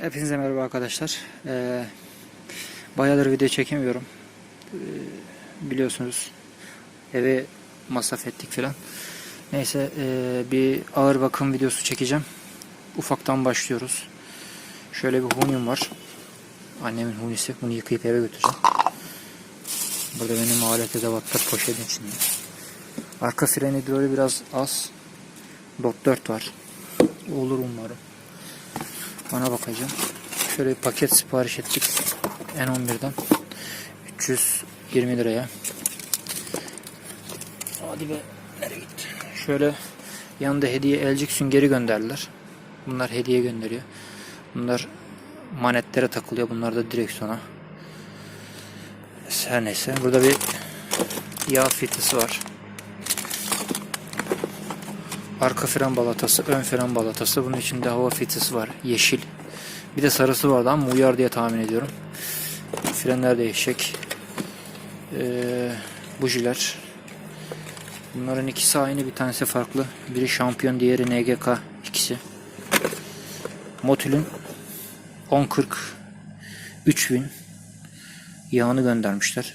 Hepinize merhaba arkadaşlar. Ee, bayağıdır video çekemiyorum. Ee, biliyorsunuz eve masraf ettik filan. Neyse ee, bir ağır bakım videosu çekeceğim. Ufaktan başlıyoruz. Şöyle bir hunyum var. Annemin hunisi. Bunu yıkayıp eve götüreceğim. Burada benim alet edevatlar poşetin içinde. Arka fren hidrolü biraz az. Dot 4 var. Olur umarım. Ona bakacağım. Şöyle bir paket sipariş ettik. N11'den. 320 liraya. Hadi be. Nereye gitti? Şöyle yanında hediye elcik süngeri gönderdiler. Bunlar hediye gönderiyor. Bunlar manetlere takılıyor. Bunlar da direksiyona. Her neyse. Burada bir yağ filtresi var. Arka fren balatası, ön fren balatası. Bunun içinde hava filtresi var. Yeşil. Bir de sarısı vardı ama uyar diye tahmin ediyorum. Frenler değişecek. Ee, bujiler. Bunların ikisi aynı. Bir tanesi farklı. Biri şampiyon, diğeri NGK. ikisi. Motil'in 1040 3000 yağını göndermişler.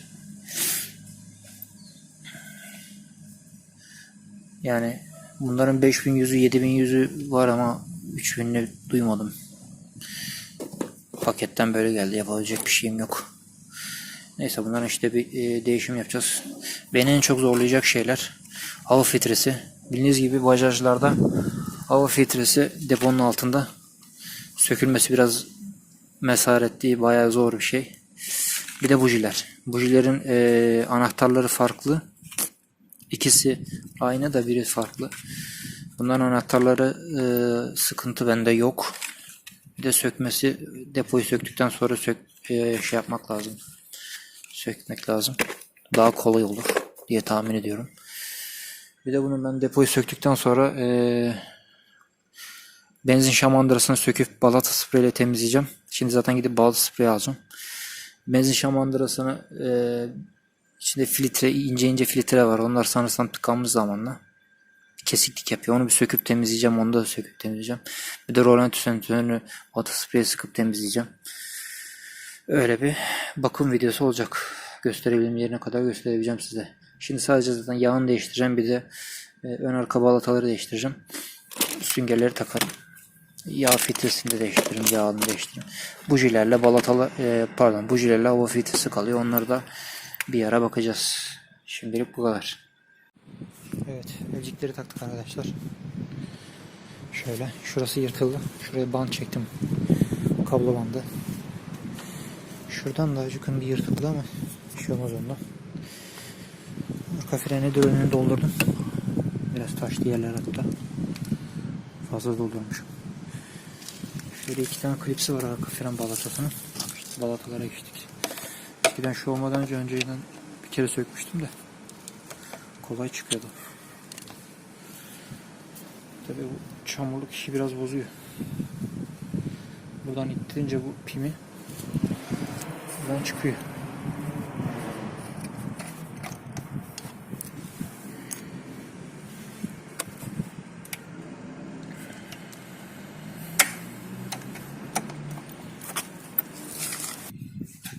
Yani bunların 5100'ü 7100'ü var ama 3000'ini duymadım. Paketten böyle geldi. Yapabilecek bir şeyim yok. Neyse bunların işte bir e, değişim yapacağız. Beni en çok zorlayacak şeyler hava filtresi. Bildiğiniz gibi bajajlarda hava filtresi deponun altında sökülmesi biraz mesaretli, bayağı zor bir şey. Bir de bujiler. Bujilerin e, anahtarları farklı. İkisi aynı da biri farklı. Bunların anahtarları e, sıkıntı bende yok. Bir de sökmesi depoyu söktükten sonra sök, e, şey yapmak lazım. Sökmek lazım. Daha kolay olur diye tahmin ediyorum. Bir de bunu ben depoyu söktükten sonra e, benzin şamandırasını söküp balata spreyle temizleyeceğim. Şimdi zaten gidip balata spreyi alacağım. Benzin şamandırasını e, içinde filtre, ince ince filtre var. Onlar sanırsam tıkanmış zamanla kesiklik yapıyor. Onu bir söküp temizleyeceğim. Onu da söküp temizleyeceğim. Bir de rolant sensörünü vata sprey sıkıp temizleyeceğim. Öyle bir bakım videosu olacak. Gösterebildiğim yerine kadar gösterebileceğim size. Şimdi sadece zaten yağını değiştireceğim. Bir de e, ön arka balataları değiştireceğim. Süngerleri takarım. Yağ filtresini de değiştiririm. Yağını değiştiririm. Bujilerle balatalı e, pardon bujilerle hava filtresi kalıyor. Onları da bir ara bakacağız. Şimdilik bu kadar. Evet, elcikleri taktık arkadaşlar. Şöyle, şurası yırtıldı. Şuraya bant çektim. Kablo bandı. Şuradan da acıkın bir yırtıldı ama bir şey olmaz ondan. Arka freni de önünü doldurdum. Biraz taşlı yerler hatta. Fazla doldurmuşum. Şöyle iki tane klipsi var arka fren balatasının. Balatalara geçtik. Eskiden şu olmadan önce önceden bir kere sökmüştüm de kolay çıkıyordu. Tabii bu çamurluk işi biraz bozuyor. Buradan ittirince bu pimi buradan çıkıyor.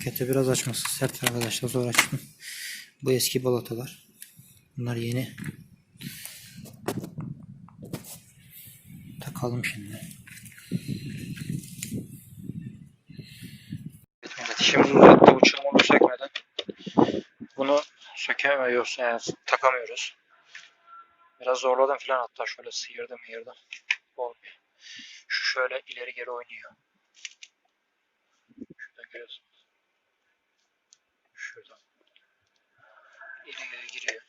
Paketi biraz açması sert arkadaşlar zor açtım. Bu eski balatalar. Bunlar yeni. Takalım şimdi. Evet, şimdi bu çamurlu sökmeden bunu sökemiyoruz yani takamıyoruz. Biraz zorladım falan hatta şöyle sıyırdım yırdım. Olmuyor. Şu şöyle ileri geri oynuyor. Şuradan görüyorsunuz. Şuradan. İleri giriyor.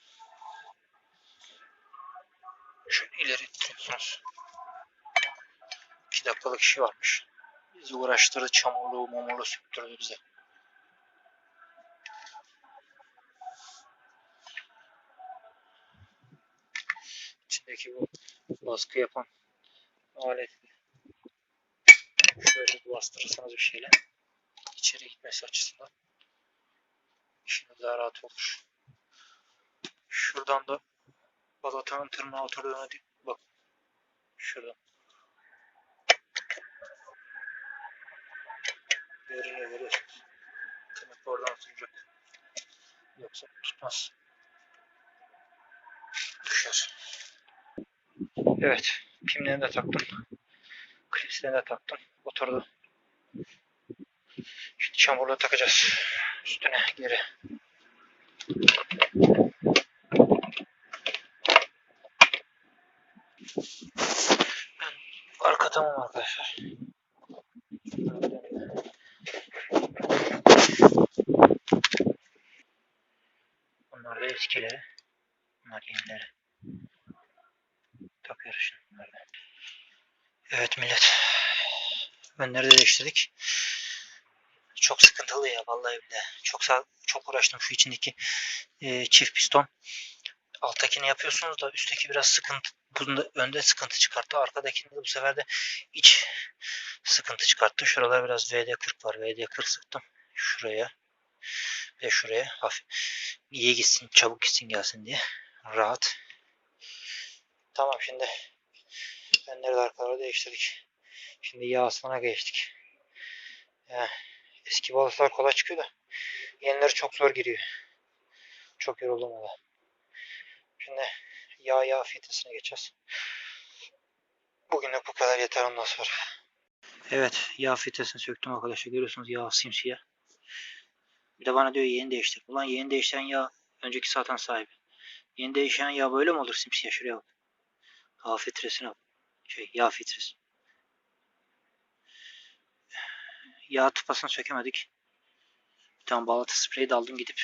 Şöyle ileri ittiriyorsunuz. 2 dakikalık işi varmış. Bizi uğraştırdı çamurluğu mamurluğu söktürdü bize. İçindeki bu baskı yapan alet şöyle bastırırsanız bir şeyle içeri gitmesi açısından işiniz daha rahat olur. Şuradan da balatanın tırnağı oturduğuna bak. Şuradan. görüyorsunuz. Demek ki oradan tutacak. Yoksa tutmaz. Düşer. Evet. Pimlerini de taktım. Klipslerini de taktım. Oturdu. Şimdi çamurluğu takacağız. Üstüne geri. Ben arka tamam arkadaşlar. Bunlar da eskileri. Bunlar yenileri. Takıyoruz şimdi bunları. Evet millet. Önleri de değiştirdik. Çok sıkıntılı ya vallahi bile. Çok çok uğraştım şu içindeki e, çift piston. Alttakini yapıyorsunuz da üstteki biraz sıkıntı. Bunda önde sıkıntı çıkarttı. Arkadakinde de bu sefer de iç sıkıntı çıkarttı. Şuralar biraz VD40 var. VD40 sıktım. Şuraya ve şuraya hafif iyi gitsin, çabuk gitsin gelsin diye. Rahat. Tamam şimdi önleri de arkaları değiştirdik. Şimdi yağ asmana geçtik. Ya, eski balıklar kolay çıkıyor da yenileri çok zor giriyor. Çok yoruldum valla. Şimdi yağ yağ filtresine geçeceğiz. Bugünlük bu kadar yeter ondan sonra. Evet yağ filtresini söktüm arkadaşlar. Görüyorsunuz yağ simsiyah. Bir de bana diyor yeni değiştir. Ulan yeni değişen yağ önceki satan sahibi. Yeni değişen yağ böyle mi olur simsiyah? Şuraya bak. Yağ filtresine bak. Şey yağ filtresi. Yağ tıpasını sökemedik. Bir tane balata spreyi de aldım gidip.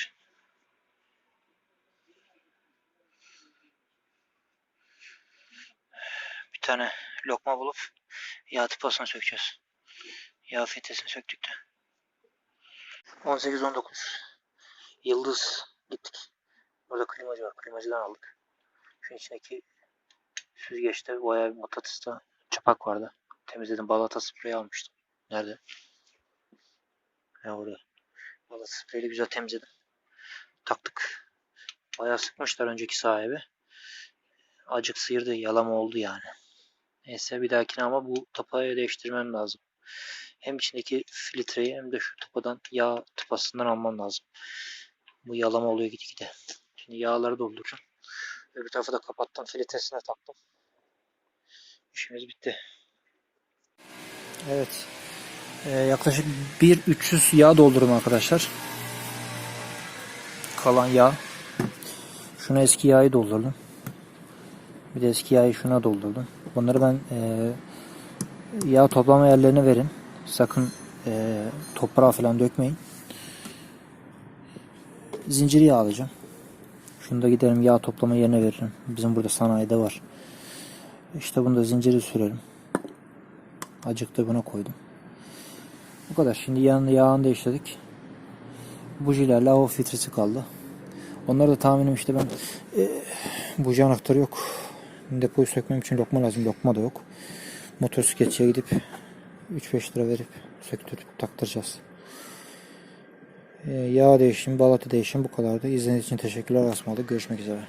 Bir tane lokma bulup yağ tıpasını sökeceğiz. Yağ filtresini söktük de. 18-19 Yıldız gittik. Burada klimacı var. Klimacıdan aldık. Şunun içindeki süzgeçte bayağı bir matatısta çapak vardı. Temizledim. Balata spreyi almıştım. Nerede? Ya orada. Balata spreyiyle güzel temizledim. Taktık. Bayağı sıkmışlar önceki sahibi. Acık sıyırdı. Yalama oldu yani. Neyse bir dahakine ama bu tapayı değiştirmem lazım. Hem içindeki filtreyi hem de şu tıpadan yağ tıpasından almam lazım. Bu yalama oluyor gitgide. Şimdi yağları dolduracağım. Öbür tarafı da kapattım. Filtresine taktım. İşimiz bitti. Evet. Ee, yaklaşık 1-300 yağ doldurdum arkadaşlar. Kalan yağ. Şuna eski yağı doldurdum. Bir de eski yağı şuna doldurdum. Bunları ben e, yağ toplama yerlerine verin. Sakın e, toprağa falan dökmeyin. Zincir yağ alacağım. Şunu da giderim yağ toplama yerine veririm. Bizim burada sanayide var. İşte bunu da zinciri sürerim. Acık da buna koydum. Bu kadar. Şimdi yağını, yağını değiştirdik. Bujilerle hava filtresi kaldı. Onları da tahminim işte ben e, buji anahtarı yok. Depoyu sökmem için lokma lazım. Lokma da yok. Motosikletçiye gidip 3-5 lira verip söktürüp taktıracağız. Ee, yağ değişim, balata değişim bu kadardı. İzlediğiniz için teşekkürler. Asmalı. Görüşmek üzere.